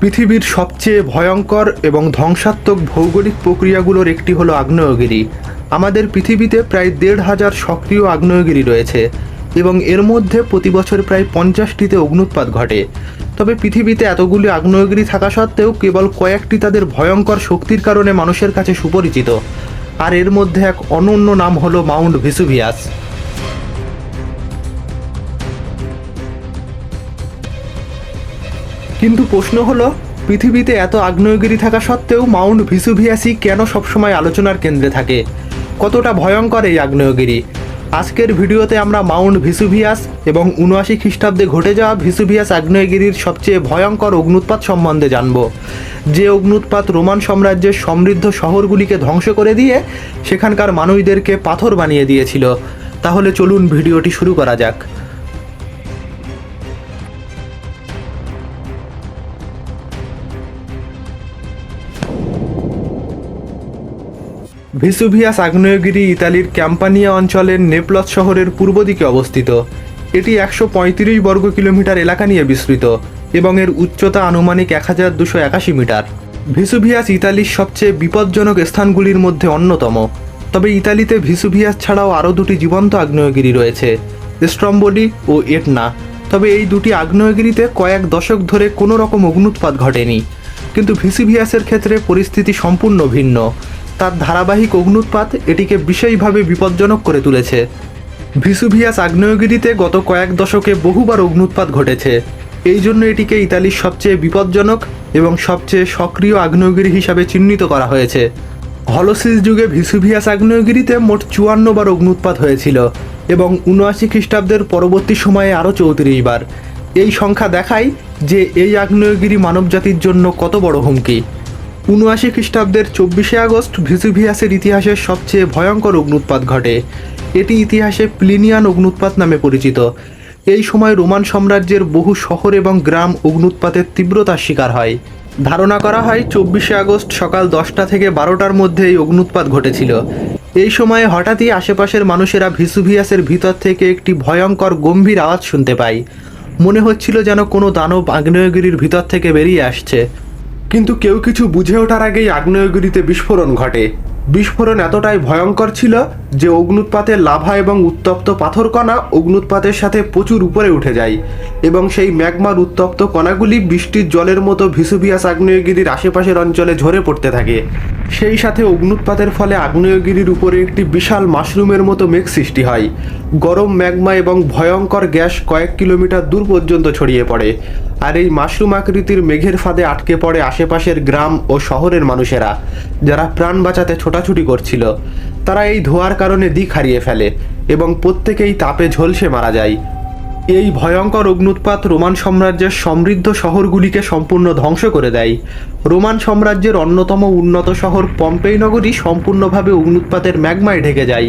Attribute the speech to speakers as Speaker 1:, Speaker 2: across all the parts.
Speaker 1: পৃথিবীর সবচেয়ে ভয়ঙ্কর এবং ধ্বংসাত্মক ভৌগোলিক প্রক্রিয়াগুলোর একটি হলো আগ্নেয়গিরি। আমাদের পৃথিবীতে প্রায় দেড় হাজার সক্রিয় আগ্নেয়গিরি রয়েছে এবং এর মধ্যে প্রতি বছর প্রায় পঞ্চাশটিতে অগ্নুৎপাত ঘটে। তবে পৃথিবীতে এতগুলি আগ্নেয়গিরি থাকা সত্ত্বেও কেবল কয়েকটি তাদের ভয়ঙ্কর শক্তির কারণে মানুষের কাছে সুপরিচিত। আর এর মধ্যে এক অনন্য নাম হলো মাউন্ট ভিসুভিয়াস। কিন্তু প্রশ্ন হলো, পৃথিবীতে এত আগ্নেয়গিরি থাকা সত্ত্বেও মাউন্ট ভিসুভিয়াসই কেন সবসময় আলোচনার কেন্দ্রে থাকে? কতটা ভয়ঙ্কর এই আগ্নেয়গিরি? আজকের ভিডিওতে আমরা মাউন্ট ভিসুভিয়াস এবং উনআশি খ্রিস্টাব্দে ঘটে যাওয়া ভিসুভিয়াস আগ্নেয়গিরির সবচেয়ে ভয়ঙ্কর অগ্নুৎপাত সম্বন্ধে জানব। যে অগ্নুৎপাত রোমান সাম্রাজ্যের সমৃদ্ধ শহরগুলিকে ধ্বংস করে দিয়ে সেখানকার মানুষদেরকে পাথর বানিয়ে দিয়েছিল। তাহলে চলুন ভিডিওটি শুরু করা যাক। ভিসুভিয়াস আগ্নেয়গিরি ইতালির ক্যাম্পানিয়া অঞ্চলের নেপলস শহরের পূর্ব দিকে অবস্থিত। এটি একশো পঁয়ত্রিশ বর্গ কিলোমিটার এলাকা নিয়ে বিস্তৃত এবং এর উচ্চতা আনুমানিক এক হাজার দুশো একাশি মিটার। ভিসুভিয়াস ইতালির সবচেয়ে বিপজ্জনক স্থানগুলির মধ্যে অন্যতম। তবে ইতালিতে ভিসুভিয়াস ছাড়াও আরও দুটি জীবন্ত আগ্নেয়গিরি রয়েছে স্ট্রম্বোলি ও এটনা। তবে এই দুটি আগ্নেয়গিরিতে কয়েক দশক ধরে কোনো রকম অগ্নুৎপাত ঘটেনি। কিন্তু ভিসিভিয়াসের ক্ষেত্রে পরিস্থিতি সম্পূর্ণ ভিন্ন। তার ধারাবাহিক অগ্নুৎপাত এটিকে বিশেষভাবে বিপজ্জনক করে তুলেছে। ভিসুভিয়াস আগ্নেয়গিরিতে গত কয়েক দশকে বহুবার অগ্নুৎপাত ঘটেছে। এই জন্য এটিকে ইতালির সবচেয়ে বিপজ্জনক এবং সবচেয়ে সক্রিয় আগ্নেয়গিরি হিসাবে চিহ্নিত করা হয়েছে। হলসিস যুগে ভিসুভিয়াস আগ্নেয়গিরিতে মোট চুয়ান্ন বার অগ্নুৎপাত হয়েছিল এবং উনআশি খ্রিস্টাব্দের পরবর্তী সময়ে আরও চৌত্রিশ বার। এই সংখ্যা দেখায় যে এই আগ্নেয়গিরি মানবজাতির জন্য কত বড় হুমকি। উনআশি খ্রিস্টাব্দের চব্বিশে আগস্ট ভিসুভিয়াসের ইতিহাসের সবচেয়ে ভয়ঙ্কর অগ্নুৎপাত ঘটে। এটি ইতিহাসে প্লিনিয়ান অগ্নুৎপাত নামে পরিচিত। এই সময় রোমান সাম্রাজ্যের বহু শহর এবং গ্রাম অগ্নুৎপাতের তীব্রতার শিকার হয়। ধারণা করা হয় চব্বিশে আগস্ট সকাল দশটা থেকে বারোটার মধ্যে এই অগ্নুৎপাত ঘটেছিল। এই সময়ে হঠাৎই আশেপাশের মানুষেরা ভিসুভিয়াসের ভিতর থেকে একটি ভয়ঙ্কর গম্ভীর আওয়াজ শুনতে পায়। মনে হচ্ছিল যেন কোনো দানব আগ্নেয়গিরির ভিতর থেকে বেরিয়ে আসছে। কিন্তু কেউ কিছু বুঝে ওঠার আগেই আগ্নেয়গিরিতে বিস্ফোরণ ঘটে। বিস্ফোরণ এতটাই ভয়ঙ্কর ছিল যে অগ্নুৎপাতের লাভা এবং উত্তপ্ত পাথরকণা অগ্নুৎপাতের সাথে প্রচুর উপরে উঠে যায় এবং সেই ম্যাগমার উত্তপ্ত কণাগুলি বৃষ্টির জলের মতো ভিসুভিয়াস আগ্নেয়গিরির আশেপাশের অঞ্চলে ঝরে পড়তে থাকে। সেই সাথে অগ্নুৎপাতের ফলে আগ্নেয়গিরির উপরে একটি বিশাল মাশরুমের মতো মেঘ সৃষ্টি হয়। গরম ম্যাগমা এবং ভয়ঙ্কর গ্যাস কয়েক কিলোমিটার দূর পর্যন্ত ছড়িয়ে পড়ে। আর এই মাশরুম আকৃতির মেঘের ফাঁদে আটকে পড়ে আশেপাশের গ্রাম ও শহরের মানুষেরা, যারা প্রাণ বাঁচাতে ছোটাছুটি করছিল। তারা এই ধোঁয়ার কারণে দিক হারিয়ে ফেলে এবং প্রত্যেকেই তাপে ঝলসে মারা যায়। এই ভয়ঙ্কর অগ্নুৎপাত রোমান সাম্রাজ্যের সমৃদ্ধ শহরগুলিকে সম্পূর্ণ ধ্বংস করে দেয়। রোমান সাম্রাজ্যের অন্যতম উন্নত শহর পম্পেই নগরী সম্পূর্ণভাবে অগ্নুৎপাতের ম্যাগমায় ঢেকে যায়।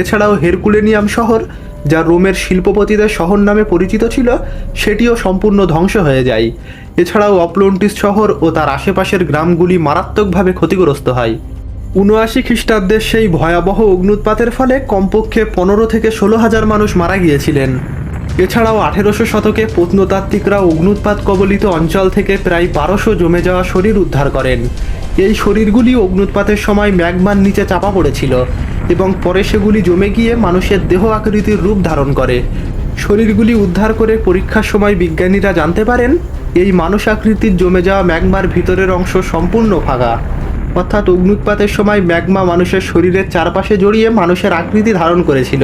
Speaker 1: এছাড়াও হেরকুলেনিয়াম শহর যা রোমের শিল্পপতিদের শহর নামে পরিচিত ছিল, সেটিও সম্পূর্ণ ধ্বংস হয়ে যায়। এছাড়াও অপ্লন্টিস শহর ও তার আশেপাশের গ্রামগুলি মারাত্মকভাবে ক্ষতিগ্রস্ত হয়। উনআশি খ্রিস্টাব্দের সেই ভয়াবহ অগ্নুৎপাতের ফলে কমপক্ষে পনেরো থেকে ষোলো হাজার মানুষ মারা গিয়েছিলেন। এছাড়াও আঠেরোশো শতকে প্রত্নতাত্ত্বিকরা অগ্নুৎপাত কবলিত অঞ্চল থেকে প্রায় বারোশো জমে যাওয়া শরীর উদ্ধার করেন। এই শরীরগুলি অগ্নুৎপাতের সময় ম্যাগমার নিচে চাপা পড়েছিল। এবং পরে সেগুলি জমে গিয়ে মানুষের দেহ আকৃতির রূপ ধারণ করে। শরীরগুলি উদ্ধার করে পরীক্ষার সময় বিজ্ঞানীরা জানতে পারেন, এই মানুষ আকৃতির জমে যাওয়া ম্যাগমার ভিতরের অংশ সম্পূর্ণ ফাঁকা। অর্থাৎ অগ্নুৎপাতের সময় ম্যাগমা মানুষের শরীরের চারপাশে জড়িয়ে মানুষের আকৃতি ধারণ করেছিল।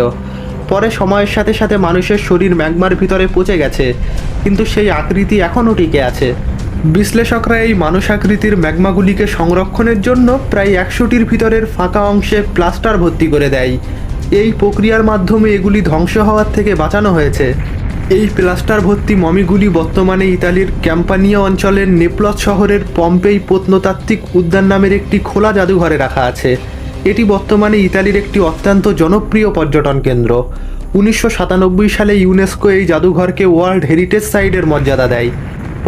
Speaker 1: পরে সময়ের সাথে সাথে মানুষের শরীর ম্যাগমার ভিতরে পচে গেছে, কিন্তু সেই আকৃতি এখনও টিকে আছে। বিশ্লেষকরা এই মানুষ আকৃতির ম্যাগমাগুলিকে সংরক্ষণের জন্য প্রায় একশোটির ভিতরের ফাঁকা অংশে প্লাস্টার ভর্তি করে দেয়। এই প্রক্রিয়ার মাধ্যমে এগুলি ধ্বংস হওয়ার থেকে বাঁচানো হয়েছে। এই প্লাস্টার ভর্তি মমিগুলি বর্তমানে ইতালির ক্যাম্পানিয়া অঞ্চলের নেপলস শহরের পম্পেই প্রত্নতাত্ত্বিক উদ্যান নামের একটি খোলা জাদুঘরে রাখা আছে। এটি বর্তমানে ইতালির একটি অত্যন্ত জনপ্রিয় পর্যটন কেন্দ্র। উনিশশো সাতানব্বই সালে ইউনেস্কো এই জাদুঘরকে ওয়ার্ল্ড হেরিটেজ সাইটের মর্যাদা দেয়।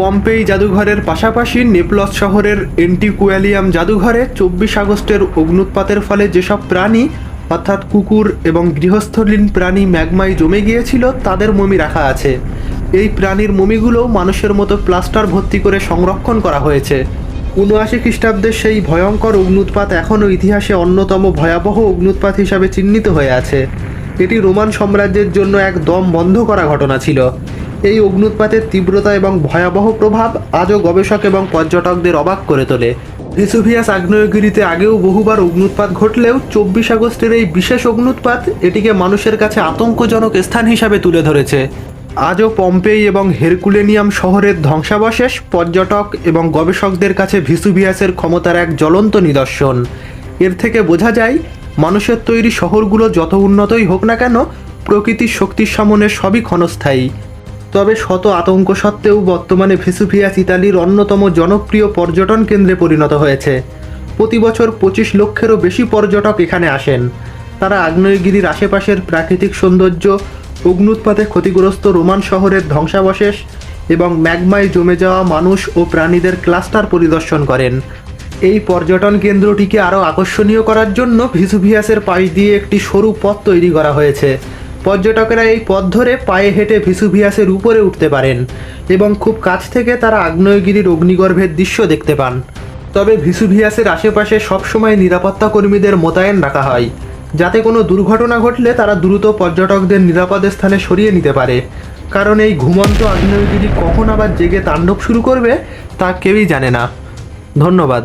Speaker 1: পম্পেই জাদুঘরের পাশাপাশি নেপলস শহরের এন্টিকুয়ালিয়াম জাদুঘরে চব্বিশ আগস্টের অগ্নুৎপাতের ফলে যেসব প্রাণী, অর্থাৎ কুকুর এবং গৃহস্থলীন প্রাণী ম্যাগমায় জমে গিয়েছিল, তাদের মমি রাখা আছে। এই প্রাণীর মমিগুলো মানুষের মতো প্লাস্টার ভর্তি করে সংরক্ষণ করা হয়েছে। উনআশি খ্রিস্টাব্দের সেই ভয়ঙ্কর অগ্নুৎপাত এখনও ইতিহাসে অন্যতম ভয়াবহ অগ্নুৎপাত হিসাবে চিহ্নিত হয়ে আছে। এটি রোমান সাম্রাজ্যের জন্য এক দম বন্ধ করা ঘটনা ছিল। এই অগ্নুৎপাতের তীব্রতা এবং ভয়াবহ প্রভাব আজও গবেষক এবং পর্যটকদের অবাক করে তোলে। ভিসুভিয়াস আগ্নেয়গিরিতে আগেও বহুবার অগ্নুৎপাত ঘটলেও চব্বিশ আগস্টের এই বিশেষ অগ্নুৎপাত এটিকে মানুষের কাছে আতঙ্কজনক স্থান হিসাবে তুলে ধরেছে। আজও পম্পেই এবং হেরকুলেনিয়াম শহরের ধ্বংসাবশেষ পর্যটক এবং গবেষকদের কাছে ভিসুভিয়াসের ক্ষমতার এক জ্বলন্ত নিদর্শন। এর থেকে বোঝা যায়, মানুষের তৈরি শহরগুলো যত উন্নতই হোক না কেন, প্রকৃতির শক্তির সামনে সবই ক্ষণস্থায়ী। তবে শত আতঙ্ক সত্ত্বেও বর্তমানে ভেসুভিয়াস ইতালির অন্যতম জনপ্রিয় পর্যটন কেন্দ্রে পরিণত হয়েছে। প্রতি বছর পঁচিশ লক্ষেরও বেশি পর্যটক এখানে আসেন। তারা আগ্নেয়গিরির আশেপাশের প্রাকৃতিক সৌন্দর্য, অগ্নুৎপাতে ক্ষতিগ্রস্ত রোমান শহরের ধ্বংসাবশেষ এবং ম্যাগমায় জমে যাওয়া মানুষ ও প্রাণীদের ক্লাস্টার পরিদর্শন করেন। এই পর্যটন কেন্দ্রটিকে আরও আকর্ষণীয় করার জন্য ভিসুভিয়াসের পাশ দিয়ে একটি সরু পথ তৈরি করা হয়েছে। পর্যটকেরা এই পথ ধরে পায়ে হেঁটে ভিসুভিয়াসের উপরে উঠতে পারেন এবং খুব কাছ থেকে তারা আগ্নেয়গিরির অগ্নিগর্ভের দৃশ্য দেখতে পান। তবে ভিসুভিয়াসের আশেপাশে সবসময় নিরাপত্তা কর্মীদের মোতায়েন রাখা হয়, যাতে কোনো দুর্ঘটনা ঘটলে তারা দ্রুত পর্যটকদের নিরাপদ স্থানে সরিয়ে নিতে পারে। কারণ এই ঘুমন্ত আগ্নেয়গিরি কখন আবার জেগে তাণ্ডব শুরু করবে তা কেউই জানে না। ধন্যবাদ।